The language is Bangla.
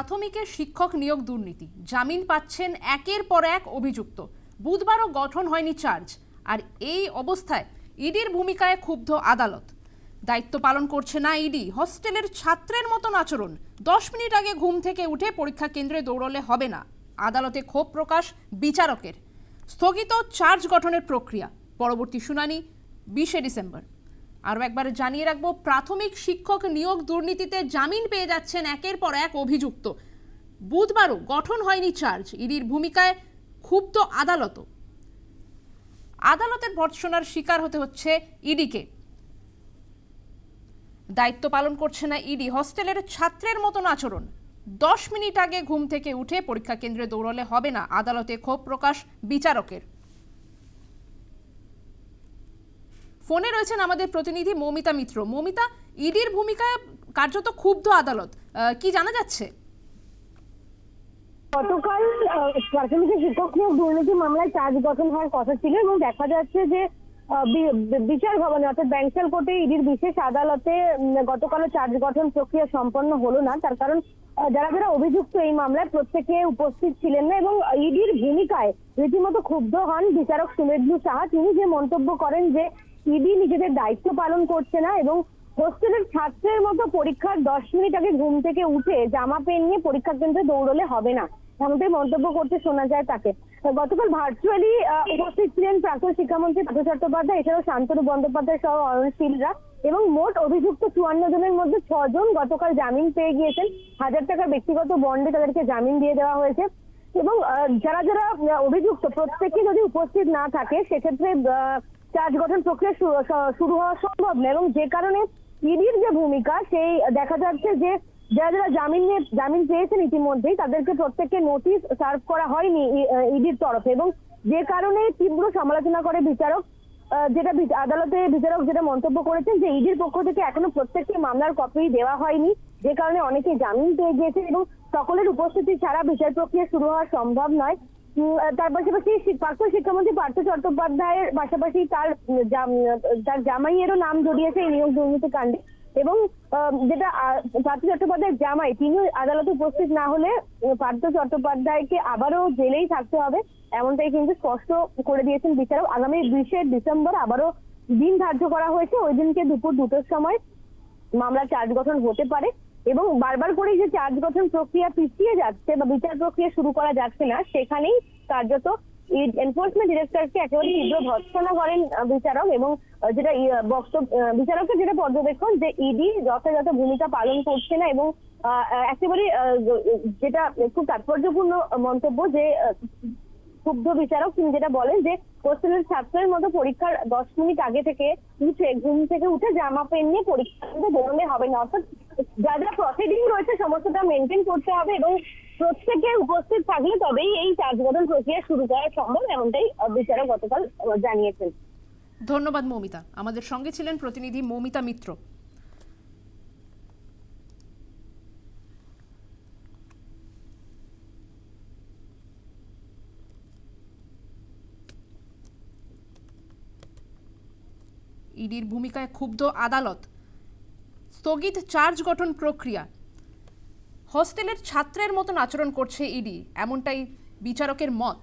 প্রাথমিকের শিক্ষক নিয়োগ দুর্নীতি। জামিন পাচ্ছেন একের পর এক অভিযুক্ত। বুধবারও গঠন হয়নি চার্জ। আর এই অবস্থায় ইডির ভূমিকায় ক্ষুব্ধ আদালত। দায়িত্ব পালন করছে না ইডি। হস্টেলের ছাত্রের মতন আচরণ। দশ মিনিট আগে ঘুম থেকে উঠে পরীক্ষা কেন্দ্রে দৌড়লে হবে না। আদালতে ক্ষোভ প্রকাশ বিচারকের। স্থগিত চার্জ গঠনের প্রক্রিয়া। পরবর্তী শুনানি বিশে ডিসেম্বর। আরও একবার জানিয়ে রাখব, প্রাথমিক শিক্ষক নিয়োগ দুর্নীতিতে জামিন পেয়ে যাচ্ছেন একের পর এক অভিযুক্ত। বুধবারও গঠন হয়নি চার্জ, ইডির ভূমিকায় ক্ষুব্ধ আদালতও। আদালতের ভর্ৎসনার শিকার হতে হচ্ছে ইডিকে। দায়িত্ব পালন করছে না ইডি, হস্টেলের ছাত্রের মতন আচরণ। দশ মিনিট আগে ঘুম থেকে উঠে পরীক্ষা কেন্দ্রে দৌড়লে হবে না, আদালতে ক্ষোভ প্রকাশ বিচারকের। ফোনে রয়েছেন আমাদের প্রতিনিধি মৌমিতা মিত্র। মৌমিতা, ইডির ভূমিকায় কার্যত ক্ষুব্ধ আদালত কি জানা যাচ্ছে? গতকাল প্রাথমিক শিক্ষক নিয়োগ দুর্নীতি মামলায় চার্জ গঠন হওয়ার কথা ছিল এবং দেখা যাচ্ছে যে বিচার ভবনে অর্থাৎ ব্যাংকেল কোর্টে ইডির বিশেষ আদালতে গতকালও চার্জ গঠন প্রক্রিয়া সম্পন্ন হলো না। তার কারণ যারা যারা অভিযুক্ত এই মামলায় প্রত্যেকে উপস্থিত ছিলেন না এবং ইডির ভূমিকায় রীতিমতো ক্ষুব্ধ হন বিচারক সুমেধু সাহা। তিনি যে মন্তব্য করেন যে ইডি নিজেদের দায়িত্ব পালন করছে না এবং হোস্টেলের ছাত্রের মতো পরীক্ষার দশ মিনিট আগে ঘুম থেকে উঠে জামা পেন নিয়ে পরীক্ষা কেন্দ্রে দৌড়লে হবে না। এমনটাই মন্তব্য করতে শোনা যায় তাকে। গতকাল ভার্চুয়ালি উপস্থিত ছিলেন প্রাক্তন শিক্ষামন্ত্রী পার্থ চট্টোপাধ্যায়, এছাড়াও শান্তনু বন্দ্যোপাধ্যায় সহ অয়নশীলরা এবং মোট অভিযুক্ত চুয়ান্ন জনের মধ্যে ছজন গতকাল জামিন পেয়ে গিয়েছেন। হাজার টাকার ব্যক্তিগত বন্ডে তাদেরকে জামিন দিয়ে দেওয়া হয়েছে। এবং যারা যারা অভিযুক্ত, প্রত্যেকে যদি উপস্থিত না থাকে, সেক্ষেত্রে চার্জ গঠন প্রক্রিয়া শুরু হওয়া সম্ভব না এবং যে কারণে ইডির যে ভূমিকা, সেই দেখা যাচ্ছে যে যারা যারা জামিন নিয়ে জামিন পেয়েছেন ইতিমধ্যেই, তাদেরকে প্রত্যেককে নোটিশ সার্ভ করা হয়নি ইডির তরফে এবং যে কারণে তীব্র সমালোচনা করে বিচারক যেটা আদালতে বিচারক যেটা মন্তব্য করেছেন যে ইডির পক্ষ থেকে এখনও প্রত্যেকটি মামলার কপি দেওয়া হয়নি, যে কারণে অনেকে জামিন পেয়ে গিয়েছে এবং সকলের উপস্থিতি ছাড়া বিচার প্রক্রিয়া শুরু হওয়া সম্ভব নয়। তার পাশাপাশি প্রাক্তন শিক্ষামন্ত্রী পার্থ চট্টোপাধ্যায়ের পাশাপাশি তার তার জামাইয়েরও নাম জড়িয়েছে এই নিয়োগ দুর্নীতি কাণ্ডে। এবং যেটা পার্থ চট্টোপাধ্যায়ের জামাই তিনি আদালতে উপস্থিত না হলে পার্থ চট্টোপাধ্যায়কে আবারও জেলেই থাকতে হবে, এমনটাই কিন্তু স্পষ্ট করে দিয়েছেন বিচারক। আগামী বিশে ডিসেম্বর আবারও দিন ধার্য করা হয়েছে। ওই দিনকে দুপুর দুটোর সময় মামলা চার্জ গঠন হতে পারে। এবং বারবার করে যে চার্জ গঠন প্রক্রিয়া পিছিয়ে যাচ্ছে বা বিচার প্রক্রিয়া শুরু করা যাচ্ছে না, সেখানেই কার্যত এনফোর্সমেন্ট ডিরেক্টরকে একেবারে তীব্র ভর্ৎসনা করেন বিচারক এবং যেটা বক্তব্য বিচারকের যেটা পর্যবেক্ষণ যে ইডি যথাযথ ভূমিকা পালন করছে না এবং একেবারে যেটা খুব তাৎপর্যপূর্ণ মন্তব্য যে ক্ষুব্ধ বিচারক তিনি যেটা বলেন যে, হোস্টেলের ছাত্রের মতো পরীক্ষার দশ মিনিট আগে থেকে উঠে, ঘুম থেকে উঠে জামা পেন নিয়ে পরীক্ষা বেরোলে হবে না। অর্থাৎ যা যা প্রসিডিং রয়েছে, সমস্তটা মেনটেন করতে হবে এবং প্রত্যেকে উপস্থিত থাকলে তবেই এই চার্জ গঠন প্রক্রিয়া শুরু করা সম্ভব, এমনটাই বিচারক গতকাল জানিয়েছেন। ধন্যবাদ মৌমিতা। আমাদের সঙ্গে ছিলেন প্রতিনিধি মৌমিতা মিত্র। ইডির ভূমিকায় ক্ষুব্ধ আদালত। স্থগিত চার্জ গঠন প্রক্রিয়া। হস্টেলের ছাত্রের মতন আচরণ করছে ইডি এমনটাই বিচারকের মত।